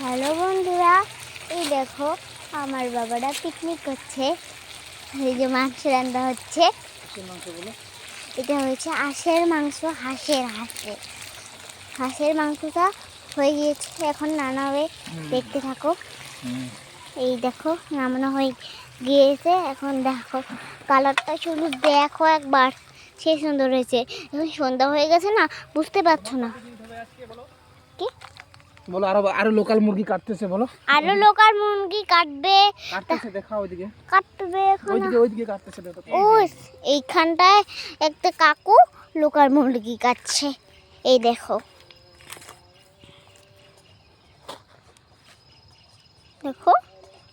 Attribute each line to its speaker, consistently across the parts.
Speaker 1: Hello বন্ধুরা এই দেখো আমার বাবারা পিকনিক করছে। এই যে মাংস রান্না হচ্ছে। এটা হয়েছে আঁশের মাংস হাঁসের হাঁসের হাঁসের মাংসটা হয়ে গিয়েছে এখন নানাবে দেখতে থাকো। এই দেখো নামানো হয়ে গিয়েছে। এখন দেখো কালারটা শুধু দেখো একবার সে সুন্দর হয়েছে। এখন সন্ধ্যা হয়ে গেছে না বুঝতে পারছ না। কি?
Speaker 2: বলো আরও আরও লোকাল মুরগি কাটতেছে বলো।
Speaker 1: আরও লোক আর মুরগি কাটবে।
Speaker 2: কাটতেছে দেখা ওইদিকে।
Speaker 1: কাটবে এখন।
Speaker 2: ওইদিকে ওইদিকে কাটতেছে দেখো
Speaker 1: ও এইখানটায় একটা কাকু লোকাল মুরগি কাটছে। এই দেখো। দেখো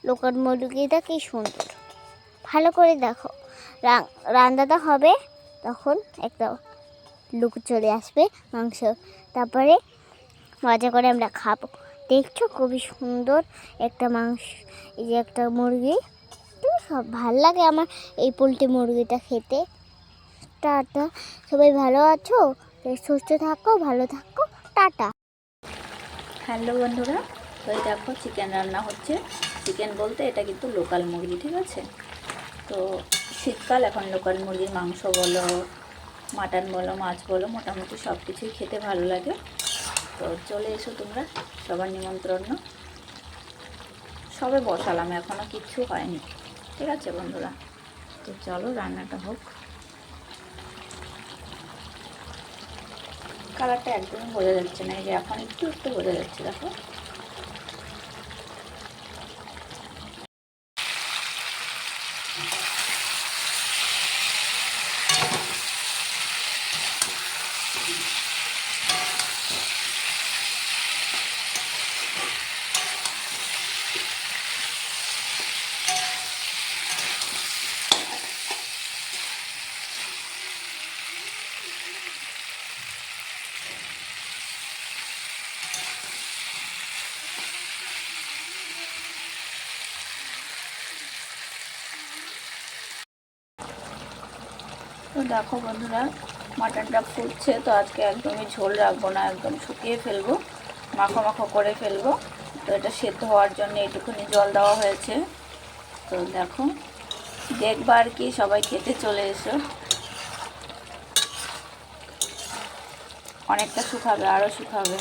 Speaker 1: লোকার মুরগিটা কি সুন্দর। ভালো করে দেখো। রান্নাটা হবে তখন একটা লুক চলে আসবে মাংস। তারপরে মজা করে আমরা খাব। দেখছ খুবই সুন্দর একটা মাংস, এই যে একটা মুরগি। সব ভালো লাগে আমার এই পোলট্রি মুরগিটা খেতে। টাটা, সবাই ভালো আছো? সুস্থ থাকো, ভালো থাকো, টাটা।
Speaker 3: হ্যালো বন্ধুরা, তো দেখো চিকেন রান্না হচ্ছে। চিকেন বলতে এটা কিন্তু লোকাল মুরগি, ঠিক আছে? তো শীতকাল, এখন লোকাল মুরগির মাংস বলো মাটন বলো, মাছ বলো, মোটামুটি সব কিছুই খেতে ভালো লাগে। তো চলে এসো তোমরা, সবার নিমন্ত্রণ। সবে বসালাম এখনও কিচ্ছু হয়নি। ঠিক আছে বন্ধুরা, তো চলো রান্নাটা হোক। কালারটা একদমই বোঝা যাচ্ছে না, এই যে এখন একটু একটু বোঝা যাচ্ছে, দেখো। তো দেখো বন্ধুরা মাটনটা ফুটছে, তো আজকে একদমই ঝোল রাখব না, একদম শুকিয়ে ফেলব, মাখো মাখো করে ফেলব। তো এটা সেদ্ধ হওয়ার জন্য এইটুকুনি জল দেওয়া হয়েছে। তো দেখো, দেখবা আর কি, সবাই খেতে চলে এসো। অনেকটা শুকাবে আরও শুকাবে।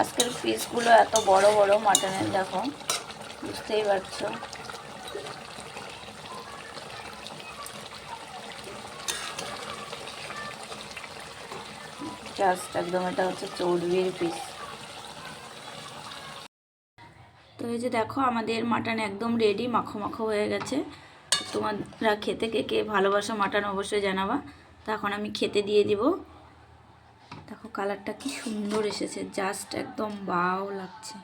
Speaker 3: আজকের পিসগুলো এত বড় বড় মাটনের দেখো। বুঝতেই পারছ। জাস্ট একদম এটা হচ্ছে চর্বির পিস তো এই যে দেখো, আমাদের মাটন একদম রেডি মাখো মাখো হয়ে গেছে। তোমরা খেতে কে কে ভালোবাসো মাটন অবশ্যই জানাবা। তো এখন আমি খেতে দিয়ে দিব। দেখো কালারটা কি সুন্দর এসেছে জাস্ট একদম বাও লাগছে।